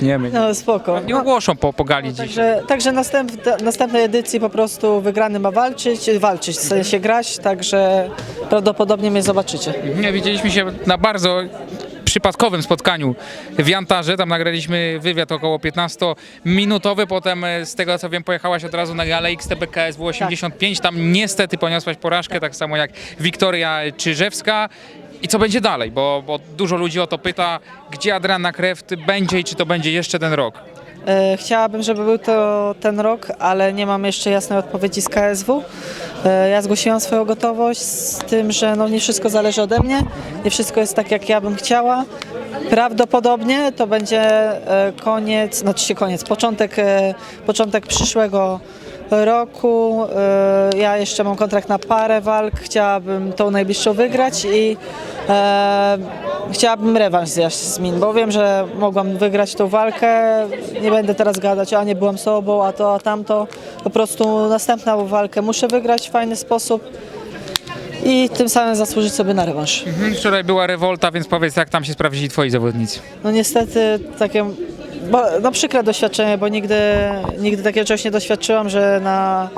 tniemy. No spoko. Nie ogłoszą po, po gali dziś. także także następ, następnej edycji po prostu wygrany ma walczyć, walczyć, w sensie grać, także prawdopodobnie mnie zobaczycie. Nie, widzieliśmy się na bardzo przypadkowym spotkaniu w Jantarze. Tam nagraliśmy wywiad około 15-minutowy. Potem e, z tego co wiem pojechałaś od razu na galę XTBKSW 85. Tam niestety poniosłaś porażkę, tak samo jak Wiktoria Czyżewska. I co będzie dalej? Bo, bo dużo ludzi o to pyta, gdzie Adriana Kreft będzie i czy to będzie jeszcze ten rok. E, Chciałabym, żeby był to ten rok, ale nie mam jeszcze jasnej odpowiedzi z KSW. E, Ja zgłosiłam swoją gotowość z tym, że no nie wszystko zależy ode mnie, nie wszystko jest tak, jak ja bym chciała. Prawdopodobnie to będzie e, koniec, znaczy się koniec, początek, początek przyszłego roku. E, Ja jeszcze mam kontrakt na parę walk, chciałabym tą najbliższą wygrać i e, chciałabym rewanż zjeść z Min, bo wiem, że mogłam wygrać tą walkę. Nie będę teraz gadać, a nie byłam sobą, a to, a tamto. Po prostu następną walkę muszę wygrać w fajny sposób i tym samym zasłużyć sobie na rewanż. Mhm, Wczoraj była rewolta, więc powiedz jak tam się sprawdzili twoi zawodnicy. No niestety takie bo, no przykre doświadczenie, bo nigdy, nigdy takiego czegoś nie doświadczyłam, że na,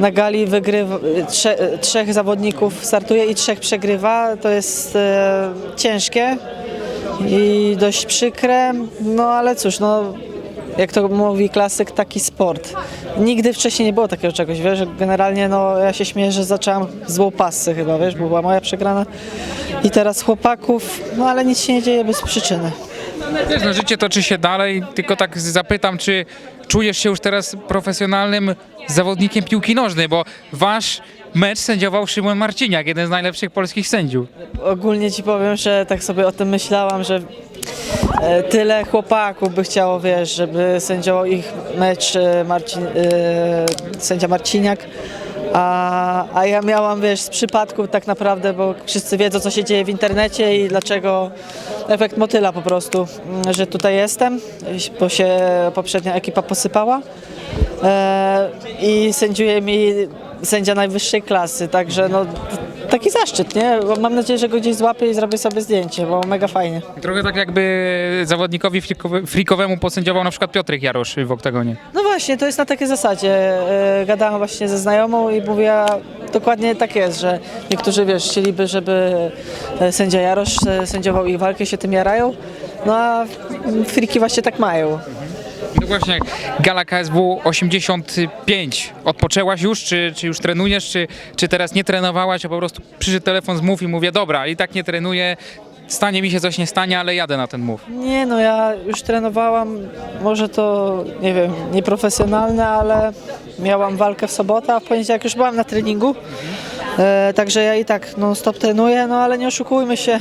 na gali wygrywa, trze, trzech zawodników startuje i trzech przegrywa. To jest e, ciężkie i dość przykre, no ale cóż, no jak to mówi klasyk, taki sport. Nigdy wcześniej nie było takiego czegoś, wiesz, generalnie no ja się śmieję, że zaczęłam z łopasy chyba, wiesz, bo była moja przegrana i teraz chłopaków, no ale nic się nie dzieje bez przyczyny. Wiesz, no, życie toczy się dalej, tylko tak zapytam, czy czujesz się już teraz profesjonalnym zawodnikiem piłki nożnej, bo wasz mecz sędziował Szymon Marciniak, jeden z najlepszych polskich sędziów. Ogólnie ci powiem, że tak sobie o tym myślałam, że e, tyle chłopaków by chciało, wiesz, żeby sędziował ich mecz e, Marcin, e, sędzia Marciniak. A, a ja miałam, wiesz, z przypadku tak naprawdę, bo wszyscy wiedzą, co się dzieje w internecie i dlaczego efekt motyla po prostu, mm, że tutaj jestem, bo się poprzednia ekipa posypała. E, I sędziuje mi sędzia najwyższej klasy, także no taki zaszczyt, nie? Bo Mam nadzieję, że go gdzieś złapię i zrobię sobie zdjęcie, bo mega fajnie. Trochę tak jakby zawodnikowi frikowe, frikowemu posędziował na przykład Piotrek Jarosz w oktagonie. No właśnie, to jest na takiej zasadzie. E, Gadałam właśnie ze znajomą i mówiła, dokładnie tak jest, że niektórzy, wiesz, chcieliby, żeby e, sędzia Jarosz e, sędziował ich walkę, się tym jarają, no a friki właśnie tak mają. No właśnie, Gala KSW 85. Odpoczęłaś już, czy, czy już trenujesz, czy, czy teraz nie trenowałaś, a po prostu przyszedł telefon z mów i mówię, dobra, i tak nie trenuję, stanie mi się coś nie stanie, ale jadę na ten mów. Nie no, ja już trenowałam, może to, nie wiem, nieprofesjonalne, ale miałam walkę w sobotę, a w poniedziałek już byłam na treningu. E, także ja i tak non stop trenuję, no ale nie oszukujmy się.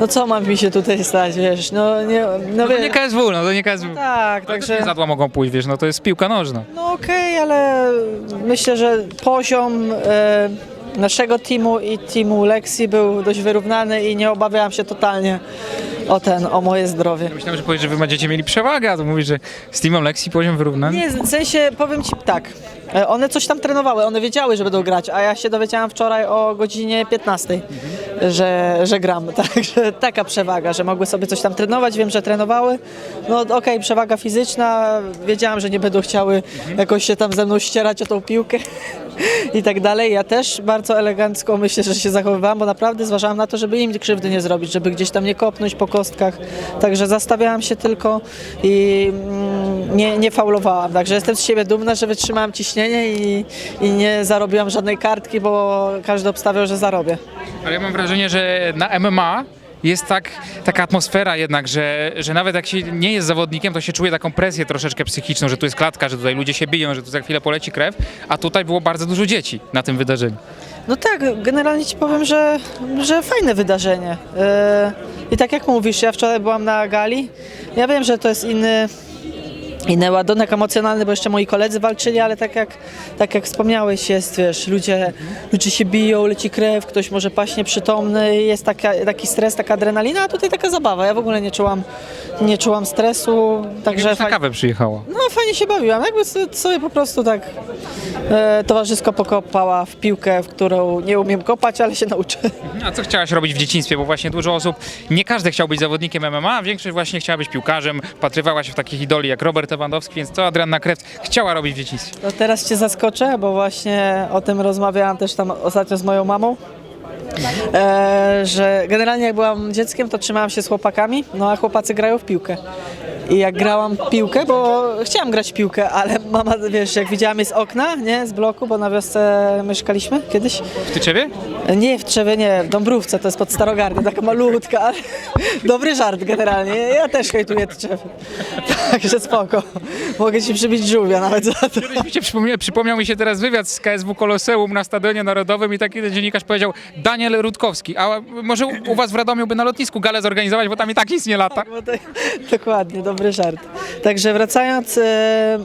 No co mam mi się tutaj stać, wiesz, no nie, no, No to nie KSW, no to nie KSW. Tak, Także... także... Zadła mogą pójść, wiesz, no to jest piłka nożna. No okej, ale myślę, że poziom e, naszego teamu i teamu Lexi był dość wyrównany i nie obawiałam się totalnie o ten, o moje zdrowie. Myślałem, że powiesz, że wy będziecie mieli przewagę, a to mówisz, że z Teamem Lexi poziom wyrównany. Nie, w sensie powiem ci tak. e, One coś tam trenowały, one wiedziały, że będą grać, a ja się dowiedziałam wczoraj o godzinie 15, że, że gram. Także taka przewaga, że mogły sobie coś tam trenować, wiem, że trenowały. No okej, przewaga fizyczna, wiedziałam, że nie będą chciały jakoś się tam ze mną ścierać o tą piłkę i tak dalej. Ja też bardzo elegancko myślę, że się zachowywałam, bo naprawdę zważałam na to, żeby im krzywdy nie zrobić, żeby gdzieś tam nie kopnąć po kostkach. Także zastawiałam się tylko i mm, nie, nie faulowałam. Także jestem z siebie dumna, że wytrzymałam ciśnienie i, i nie zarobiłam żadnej kartki, bo każdy obstawiał, że zarobię. Ale ja mam wrażenie, że na MMA jest tak, taka atmosfera jednak, że, że nawet jak się nie jest zawodnikiem, to się czuje taką presję troszeczkę psychiczną, że tu jest klatka, że tutaj ludzie się biją, że tu za chwilę poleci krew, a tutaj było bardzo dużo dzieci na tym wydarzeniu. No tak, generalnie ci powiem, że, że fajne wydarzenie. Yy, I tak jak mówisz, ja wczoraj byłam na gali. Ja wiem, że to jest inny, inny ładunek emocjonalny, bo jeszcze moi koledzy walczyli, ale tak jak, tak jak wspomniałeś, jest, wiesz, ludzie, ludzie się biją, leci krew, ktoś może paść nieprzytomny, jest taka, taki stres, taka adrenalina, a tutaj taka zabawa. Ja w ogóle nie czułam, nie czułam stresu, także Na kawę przyjechała. no, fajnie się bawiłam. Jakby so- sobie po prostu tak e, towarzysko pokopała w piłkę, w którą nie umiem kopać, ale się nauczę. A co chciałaś robić w dzieciństwie? Bo właśnie dużo osób, nie każdy chciał być zawodnikiem MMA, a większość właśnie chciała być piłkarzem, patrywała się w takich idoli jak Robert Lewandowski, więc co Adrianna Krew chciała robić w dzieciństwie? No teraz cię zaskoczę, bo właśnie o tym rozmawiałam też tam ostatnio z moją mamą. E, że generalnie jak byłam dzieckiem, to trzymałam się z chłopakami, no a chłopacy grają w piłkę. I jak grałam w piłkę, bo chciałam grać piłkę, ale mama, wiesz, jak widziałam je z okna, nie, z bloku, bo na wiosce mieszkaliśmy kiedyś. W Tyczewie? Nie, w Trzewie nie, w Dąbrówce, to jest pod Starogardą, taka malutka, ale dobry żart generalnie. Ja też hejtuję Trzew. Także spoko. Mogę ci przybić żółwia nawet za to. Rzeczywiście przypomnia, przypomniał mi się teraz wywiad z KSW Koloseum na Stadionie Narodowym i taki dziennikarz powiedział Daniel Rutkowski, a może u, u was w Radomiu by na lotnisku galę zorganizować, bo tam i tak nic nie lata. Bo to, dokładnie, dobry żart. Także wracając, e,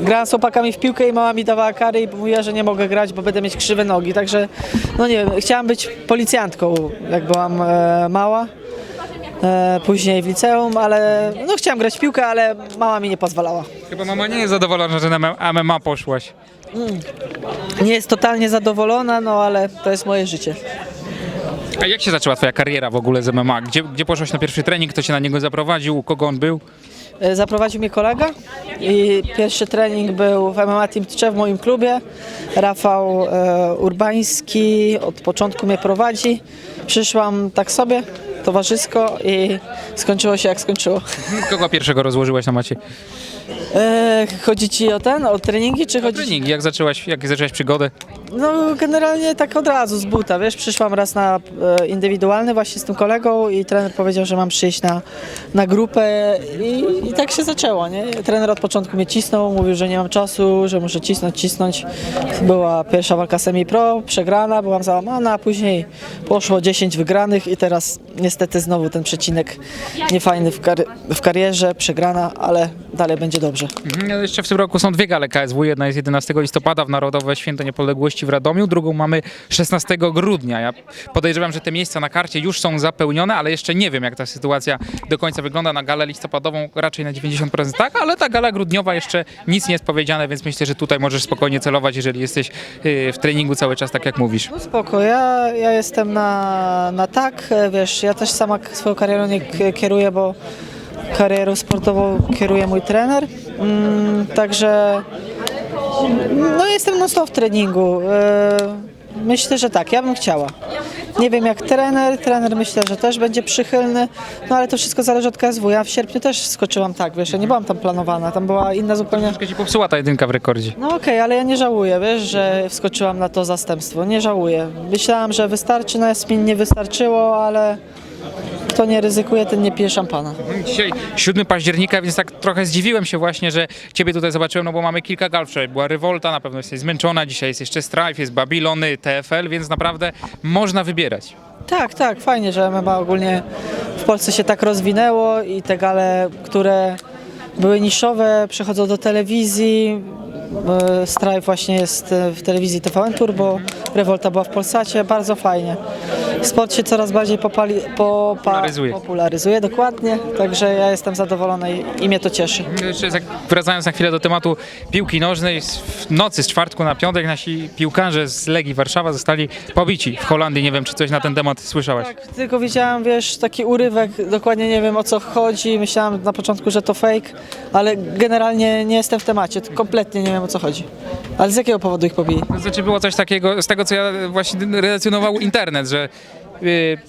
grałam z chłopakami w piłkę i mama mi dawała kary i mówiła, że nie mogę grać, bo będę mieć krzywe nogi. Także, no nie wiem, chciałam być policjantką, jak byłam e, mała. E, później w liceum, ale no chciałam grać w piłkę, ale mama mi nie pozwalała. Chyba mama nie jest zadowolona, że na MMA poszłaś. Nie jest totalnie zadowolona, no ale to jest moje życie. A jak się zaczęła twoja kariera w ogóle z MMA? Gdzie, gdzie poszłaś na pierwszy trening? Kto cię na niego zaprowadził? U kogo on był? E, Zaprowadził mnie kolega i pierwszy trening był w MMA Team Tczew w moim klubie. Rafał e, Urbański od początku mnie prowadzi. Przyszłam tak sobie, towarzysko i skończyło się jak skończyło. Kogo pierwszego rozłożyłaś na macie? E, chodzi ci o ten, o treningi, czy chodzi ci... Treningi, jak zaczęłaś, jak zaczęłaś przygodę? No generalnie tak od razu z buta, wiesz, przyszłam raz na e, indywidualny właśnie z tym kolegą i trener powiedział, że mam przyjść na, na grupę i, i tak się zaczęło, nie? Trener od początku mnie cisnął, mówił, że nie mam czasu, że muszę cisnąć, cisnąć. Była pierwsza walka semi-pro, przegrana, byłam załamana, a później poszło 10 wygranych i teraz niestety znowu ten przecinek niefajny w, kar- w karierze, przegrana, ale dalej będzie dobrze. Mhm, Jeszcze w tym roku są dwie gale KSW. Jedna jest 11 listopada w Narodowe Święto Niepodległości w Radomiu, drugą mamy 16 grudnia. Ja podejrzewam, że te miejsca na karcie już są zapełnione, ale jeszcze nie wiem, jak ta sytuacja do końca wygląda. Na galę listopadową raczej na 90% tak, ale ta gala grudniowa jeszcze nic nie jest powiedziane, więc myślę, że tutaj możesz spokojnie celować, jeżeli jesteś yy, w treningu cały czas, tak jak mówisz. No spoko, ja, ja jestem na, na tak, e, wiesz, ja też sama swoją karierą nie kieruję, bo karierą sportową kieruje mój trener, mm, także no jestem non stop w treningu. E, Myślę, że tak, ja bym chciała. Nie wiem jak trener, trener myślę, że też będzie przychylny, no ale to wszystko zależy od KSW. Ja w sierpniu też skoczyłam tak, wiesz, ja nie byłam tam planowana, tam była inna zupełnie... Troszkę ci popsuła ta jedynka w rekordzie. No okej, ale ja nie żałuję, wiesz, że wskoczyłam na to zastępstwo. Nie żałuję. Myślałam, że wystarczy, na Jasmin nie wystarczyło, ale kto nie ryzykuje, ten nie pije szampana. Dzisiaj 7 października, więc tak trochę zdziwiłem się właśnie, że ciebie tutaj zobaczyłem, no bo mamy kilka gal. Wczoraj była Rewolta, na pewno jesteś zmęczona, dzisiaj jest jeszcze Strife, jest Babylony, TFL, więc naprawdę można wybierać. Tak, tak, fajnie, że MMA ogólnie w Polsce się tak rozwinęło i te gale, które były niszowe, przechodzą do telewizji. E, Strife właśnie jest e, w telewizji TVN Turbo, Revolta była w Polsacie, bardzo fajnie. Sport się coraz bardziej popali, popa, Popularyzuje. popularyzuje, dokładnie, także ja jestem zadowolona i, i mnie to cieszy. Jeszcze tak wracając na chwilę do tematu piłki nożnej, w nocy z czwartku na piątek nasi piłkarze z Legii Warszawa zostali pobici w Holandii. Nie wiem, czy coś na ten temat słyszałaś. Tak, tylko widziałam, wiesz, taki urywek, dokładnie nie wiem o co chodzi, myślałam na początku, że to fake, ale generalnie nie jestem w temacie, kompletnie nie wiem o co chodzi. Ale z jakiego powodu ich pobili? Znaczy było coś takiego, z tego co ja właśnie relacjonował internet, że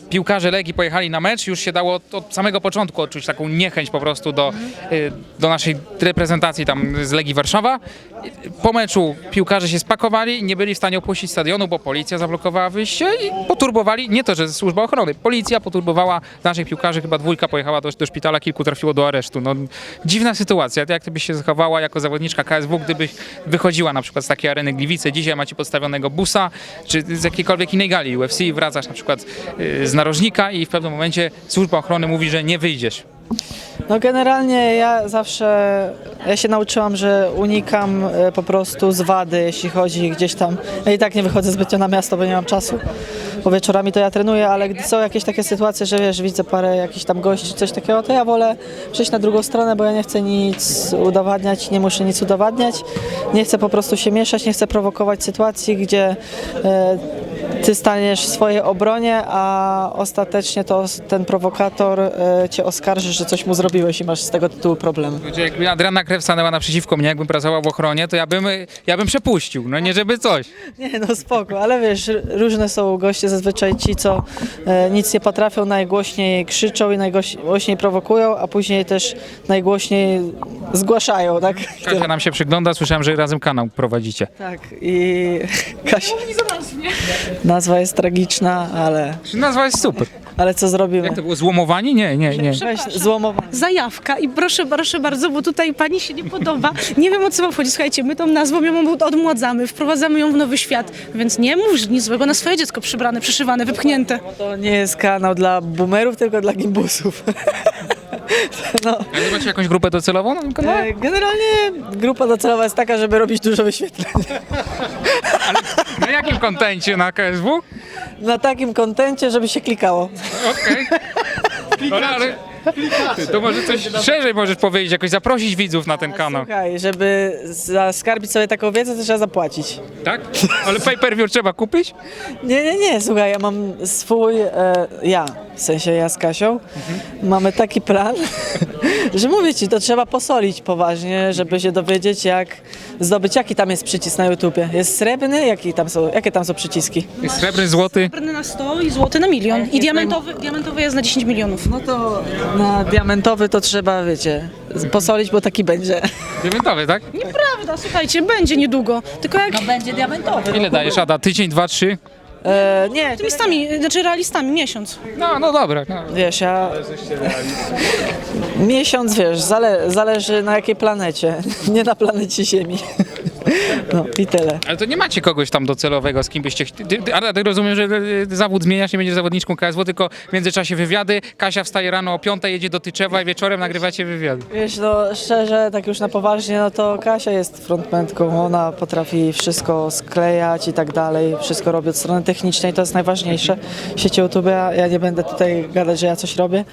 piłkarze Legii pojechali na mecz, już się dało od, samego początku odczuć taką niechęć po prostu do, y, do naszej reprezentacji tam z Legii Warszawa. Po meczu piłkarze się spakowali, nie byli w stanie opuścić stadionu, bo policja zablokowała wyjście i poturbowali, nie to, że służba ochrony, policja poturbowała naszych piłkarzy, chyba dwójka pojechała do, do szpitala, kilku trafiło do aresztu. No, dziwna sytuacja. Jak ty byś się zachowała jako zawodniczka KSW, gdybyś wychodziła na przykład z takiej areny Gliwice, dzisiaj macie podstawionego busa, czy z jakiejkolwiek innej gali UFC, wracasz na przykład y, z narożnika i w pewnym momencie służba ochrony mówi, że nie wyjdziesz. No generalnie ja zawsze, ja się nauczyłam, że unikam e, po prostu z wady, jeśli chodzi gdzieś tam. Ja i tak nie wychodzę zbytnio na miasto, bo nie mam czasu, bo wieczorami to ja trenuję, ale gdy są jakieś takie sytuacje, że wiesz, widzę parę jakichś tam gości, coś takiego, to ja wolę przejść na drugą stronę, bo ja nie chcę nic udowadniać, nie muszę nic udowadniać, nie chcę po prostu się mieszać, nie chcę prowokować sytuacji, gdzie e, ty staniesz w swojej obronie, a ostatecznie to ten prowokator e, cię oskarży, że coś mu zrobiłeś i masz z tego tytułu problem. Jakby Adriana Krew stanęła naprzeciwko mnie, jakbym pracował w ochronie, to ja bym, ja bym przepuścił, no nie żeby coś. Nie no spoko, ale wiesz, r- różne są goście, zazwyczaj ci, co e, nic nie potrafią, najgłośniej krzyczą i najgłośniej prowokują, a później też najgłośniej zgłaszają, tak? Kasia nam się przygląda, słyszałem, że razem kanał prowadzicie. Tak i Kasia. Nazwa jest tragiczna, ale, Nazwa jest super. ale co zrobimy? Jak to było, złomowani? Nie, nie, nie. Weź złomowanie. zajawka i proszę, proszę bardzo, bo tutaj pani się nie podoba. Nie wiem o co wam chodzi. Słuchajcie, my tą nazwą ją odmładzamy, wprowadzamy ją w nowy świat, więc nie mów nic złego na swoje dziecko przybrane, przyszywane, wypchnięte. To nie jest kanał dla boomerów, tylko dla gimbusów. No, Ale macie jakąś grupę docelową na tym kanale? e, generalnie grupa docelowa jest taka, żeby robić dużo wyświetleń. Na jakim kontencie? Na KSW? Na takim kontencie, żeby się klikało. Okej. Okay. To może coś szerzej możesz powiedzieć, jakoś zaprosić widzów na ten kanał. Słuchaj, żeby zaskarbić sobie taką wiedzę, to trzeba zapłacić. Tak? Ale pay per view trzeba kupić? Nie, nie, nie, słuchaj, ja mam swój, e, ja, w sensie ja z Kasią, mamy taki plan, że mówię ci, to trzeba posolić poważnie, żeby się dowiedzieć, jak zdobyć, jaki tam jest przycisk na YouTubie. Jest srebrny, jaki tam są, jakie tam są przyciski? Jest srebrny, złoty. Srebrny na 100 i złoty na milion. I diamentowy, diamentowy jest na 10 milionów. No to na diamentowy to trzeba, wiecie, posolić, bo taki będzie. Diamentowy, tak? Nieprawda, słuchajcie, będzie niedługo. Tylko jak będzie diamentowy. Ile dajesz, Ada? Tydzień, dwa, trzy? E, nie, optymistami, znaczy realistami, miesiąc. No, no dobra. No. wiesz, ja... Miesiąc, wiesz, zale, zależy na jakiej planecie, nie na planecie Ziemi. No i tyle. Ale to nie macie kogoś tam docelowego, z kim byście... chci- Ty, ty rozumiem, że e, zawód zmieniasz, nie będziesz zawodniczką KSW, tylko w międzyczasie wywiady. Kasia wstaje rano o 5, jedzie do Tyczewa i wieczorem nagrywacie wywiady. Wiesz, no szczerze, tak już na poważnie, no to Kasia jest frontmentką, ona potrafi wszystko sklejać i tak dalej, wszystko robi od strony technicznej, to jest najważniejsze w sieci YouTube. Ja nie będę tutaj gadać, że ja coś robię.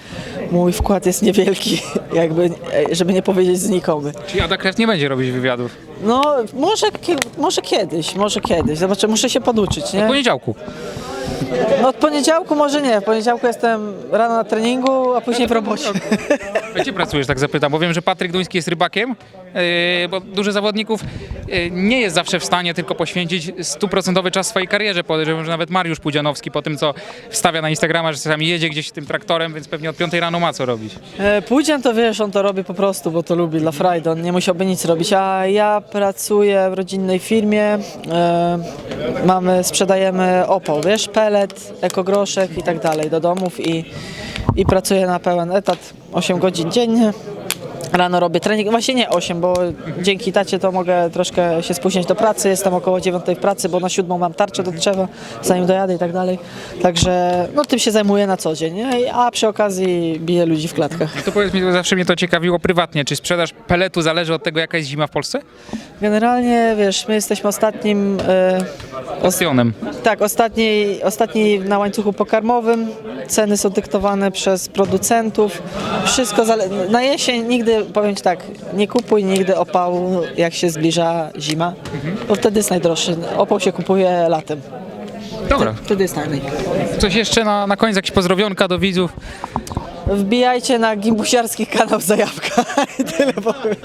Mój wkład jest niewielki, jakby, żeby nie powiedzieć znikomy. Czyli Ada Krew nie będzie robić wywiadów. No, może, kie- może kiedyś, może kiedyś. Zobaczę, muszę się poduczyć, W nie? poniedziałku. No od poniedziałku może nie. W poniedziałku jestem rano na treningu, a później w robocie. Gdzie pracujesz, tak zapytam, bo wiem, że Patryk Duński jest rybakiem, yy, bo dużo zawodników yy, nie jest zawsze w stanie tylko poświęcić stuprocentowy czas swojej karierze. Podejrzewam, że nawet Mariusz Pudzianowski po tym, co wstawia na Instagrama, że czasami jedzie gdzieś tym traktorem, więc pewnie od 5 rano ma co robić. E, Pójdziemy to wiesz, on to robi po prostu, bo to lubi dla frajdy, on nie musiałby nic robić, a ja pracuję w rodzinnej firmie, e, mamy, sprzedajemy opał, wiesz, pelet, ekogroszek i tak dalej do domów i, i pracuję na pełen etat, 8 godzin dziennie. Rano robię trening, właśnie nie 8, bo dzięki tacie to mogę troszkę się spóźnić do pracy, jestem około 9 w pracy, bo na 7 mam tarczę do drzewa, zanim dojadę i tak dalej. Także no tym się zajmuję na co dzień, nie? a przy okazji biję ludzi w klatkach. To powiedz mi, zawsze mnie to ciekawiło prywatnie, czy sprzedaż peletu zależy od tego, jaka jest zima w Polsce? Generalnie, wiesz, my jesteśmy ostatnim, Ostionem. tak, ostatni, ostatni na łańcuchu pokarmowym. Ceny są dyktowane przez producentów. Wszystko na jesień nigdy, powiem Ci tak, nie kupuj nigdy opału, jak się zbliża zima, bo wtedy jest najdroższy. Opał się kupuje latem. Dobra, Wtedy jest najmniej. coś jeszcze na, na koniec, jakieś pozdrowionka do widzów. Wbijajcie na gimbusiarski kanał Zajawka. I tyle powiem.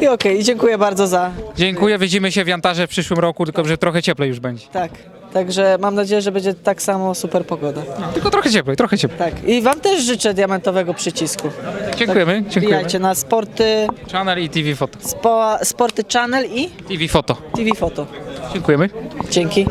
I okej, i dziękuję bardzo za, Dziękuję, widzimy się w Jantarze w przyszłym roku, tylko że trochę cieplej już będzie. tak. Także mam nadzieję, że będzie tak samo super pogoda. Tylko trochę cieplej, trochę cieplej. Tak. I Wam też życzę diamentowego przycisku. Dziękujemy, dziękujemy. Wbijajcie na sporty, Channel i TV Foto. spo, sporty channel i TV Foto. TV Foto. Dziękujemy. Dzięki.